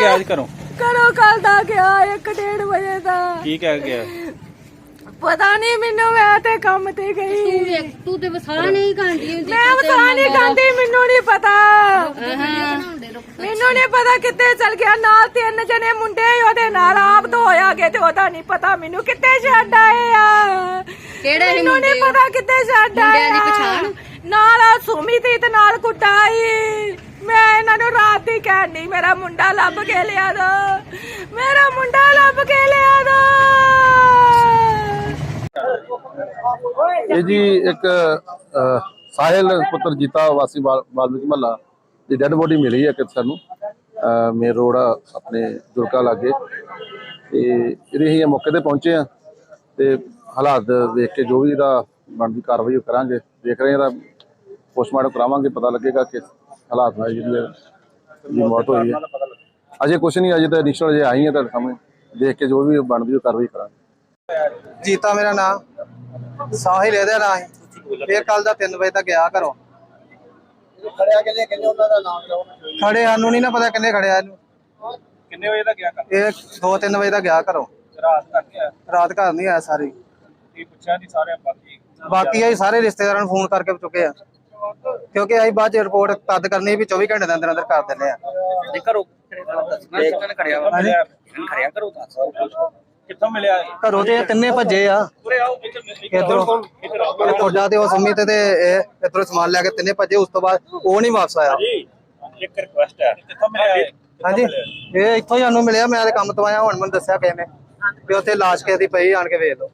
ਗਿਆ ਅੱਜ ਘਰੋਂ? ਘਰੋਂ ਕੱਲ ਦਾ ਗਿਆ 1:30 ਵਜੇ ਦਾ। ਕੀ ਕਹਿ ਗਿਆ ਪਤਾ ਨਹੀਂ ਮੈਨੂੰ ਮੈਂ ਤੇ ਕੰਮ ਤੇ ਤੂੰ ਗਈ ਵੇਖ ਤੂੰ ਤੇ ਵਸਾ ਨਹੀਂ ਖਾਂਦੀ ਹੁੰਦੀ ਮੈਂ ਪਤਾ ਨਹੀਂ ਖਾਂਦੀ ਮੈਨੂੰ ਨਹੀਂ ਪਤਾ। ਮੈਨੂੰ ਨਹੀਂ ਪਤਾ ਕਿੱਥੇ ਚਲ ਗਿਆ ਨਾਲ ਤਿੰਨ ਜਣੇ ਮੁੰਡੇ ਉਹਦੇ ਨਾਲ ਆਪ ਤੋਂ ਹੋਇਆ ਗਏ ਤੇ ਉਹਦਾ ਨਹੀਂ ਪਤਾ ਮੈਨੂੰ ਕਿੱਥੇ ਛੱਡ ਆਏ ਆ। ਕਿਹੜੇ ਮੈਨੂੰ ਨਹੀਂ ਮੁੰਡੇ? ਪਤਾ ਕਿੱਥੇ ਛੱਡ ਆਏ ਮੁੰਡਿਆਂ ਦੀ ਆ। ਪਛਾਣ? ਨਾਲ ਆ ਸੁਮੀ ਤੇ ਨਾਲ ਕੁੱਟਾਈ ਰਾਤ ਹੀ ਨਹੀਂ ਮੇਰਾ ਮੁੰਡਾ ਲੱਭ ਕੇ ਲਿਆ ਦੋ। ਮੇਰਾ ਮੁੰਡਾ ਲੱਭ ਕੇ ਲਿਆ ਦੋ। ਇਹ ਜੀ ਇੱਕ ਸਾਹਿਲ ਪੁੱਤਰ ਜੀਤਾ ਵਾਸੀ ਵਾਲ- ਮਹੱਲਾ ਦੀ ਡੈੱਡ ਬੋਡੀ ਮਿਲੀ ਹੈ ਕਿ ਸਾਨੂੰ। ਮੇਨ ਰੋਡ ਆਪਣੇ ਦੁਰਗਾ ਲਾਗੇ। ਤੇ ਇਹਦੇ ਅਸੀਂ ਮੌਕੇ ਤੇ ਪਹੁੰਚੇ ਆ ਤੇ ਹਾਲਾਤ ਵੇਖ ਕੇ ਜੋ ਵੀ ਇਹਦਾ ਬਣਦੀ ਕਾਰਵਾਈ ਉਹ ਕਰਾਂਗੇ। ਦੇਖ ਰਹੇ ਹਾਂ ਇਹਦਾ ਪੋਸਟਮਾਰਟਮ ਕਰਾਵਾਂਗੇ, ਪਤਾ ਲੱਗੇਗਾ ਕਿ ਹਾਲਾਤ ਨਾਲ ਜਿਹੜੀ ਦੀ ਮੌਤ ਹੋਈ ਹੈ। ਅਜੇ ਕੁਝ ਨਹੀਂ ਅਜੇ ਤਾਂ ਇਨੀਸ਼ੀਅਲ ਜੇ ਆਈ ਹੈ ਤੁਹਾਡੇ ਸਾਹਮਣੇ। ਦੇਖ ਕੇ ਜੋ ਵੀ ਬਣਦੀ ਉਹ ਕਾਰਵਾਈ ਕਰਾਂਗੇ। ਜੀਤਾ ਮੇਰਾ ਨਾਮ। ਸਾਹਿਲ ਇਹਦਾ ਨਾਂ ਸੀ ਇਹ ਕੱਲ ਦਾ 3 ਵਜੇ ਤੱਕ ਗਿਆ ਘਰੋਂ। ਖੜਿਆ ਕਿੰਨੇ ਕਿੰਨੇ ਉਹਨਾਂ ਦਾ ਨਾਮ ਲਓ ਖੜੇ ਸਾਨੂੰ ਨਹੀਂ ਨਾ ਪਤਾ ਕਿੰਨੇ ਖੜਿਆ ਇਹਨੂੰ। ਕਿੰਨੇ ਵਜੇ ਦਾ ਗਿਆ ਘਰ? ਇਹ 2-3 ਵਜੇ ਤੱਕ ਗਿਆ ਘਰੋਂ। ਰਾਤ ਤੱਕ ਗਿਆ? ਰਾਤ ਘਰ ਨਹੀਂ ਆਇਆ ਸਾਰੀ। ਕੀ ਪੁੱਛਿਆ ਨਹੀਂ ਸਾਰੇ ਬਾਕੀ? ਬਾਕੀ ਅਸੀਂ ਸਾਰੇ ਰਿਸ਼ਤੇਦਾਰਾਂ ਨੂੰ ਫੋਨ ਕਰਕੇ ਚੁੱਕੇ ਆ। ਕਿਉਂਕਿ ਅਸੀਂ ਬਾਅਦ ਚ ਰਿਪੋਰਟ ਤਦ ਕਰਨੀ ਵੀ 24 ਘੰਟੇ ਦੇ ਅੰਦਰ ਅੰਦਰ ਕਰ ਦਿੰਦੇ ਆ। ਦੇ ਘਰੋਂ ਖੜਿਆ ਵਾ ਖੜਿਆ ਕਰੋ ਦੱਸ। ਕਿੱਥੋਂ ਮਿਲਿਆ? ਘਰੋਂ ਤੇ ਇਹ ਤਿੰਨੇ ਭੱਜੇ ਆ। ਉਰੇ ਆਓ ਇੱਧਰ ਤੁਹਾਡਾ ਤੇ ਉਹ ਸੰਮੀ ਤੇ ਤੇ ਇਹ ਇਧਰੋਂ ਸਮਾਨ ਲੈ ਕੇ ਤਿੰਨੇ ਭੱਜੇ ਉਸ ਤੋਂ ਬਾਅਦ ਉਹ ਨਹੀਂ ਵਾਪਸ ਆਇਆ। ਜੀ ਇੱਕ ਰਿਕੁਐਸਟ ਹੈ ਕਿੱਥੋਂ ਮਿਲਿਆ ਇਹ? ਹਾਂਜੀ। ਇਹ? ਇੱਥੋਂ ਹੀ ਸਾਨੂੰ ਮਿਲਿਆ ਮੈਂ ਤੇ ਕੰਮ ਤੋਂ ਆਇਆ ਹੁਣ ਮੈਨੂੰ ਦੱਸਿਆ ਕਿਸੇ ਨੇ ਵੀ ਉੱਥੇ ਲਾਸ਼ ਕਿਸੇ ਦੀ ਪਈ ਆਣ ਕੇ ਵੇਖ ਲਓ।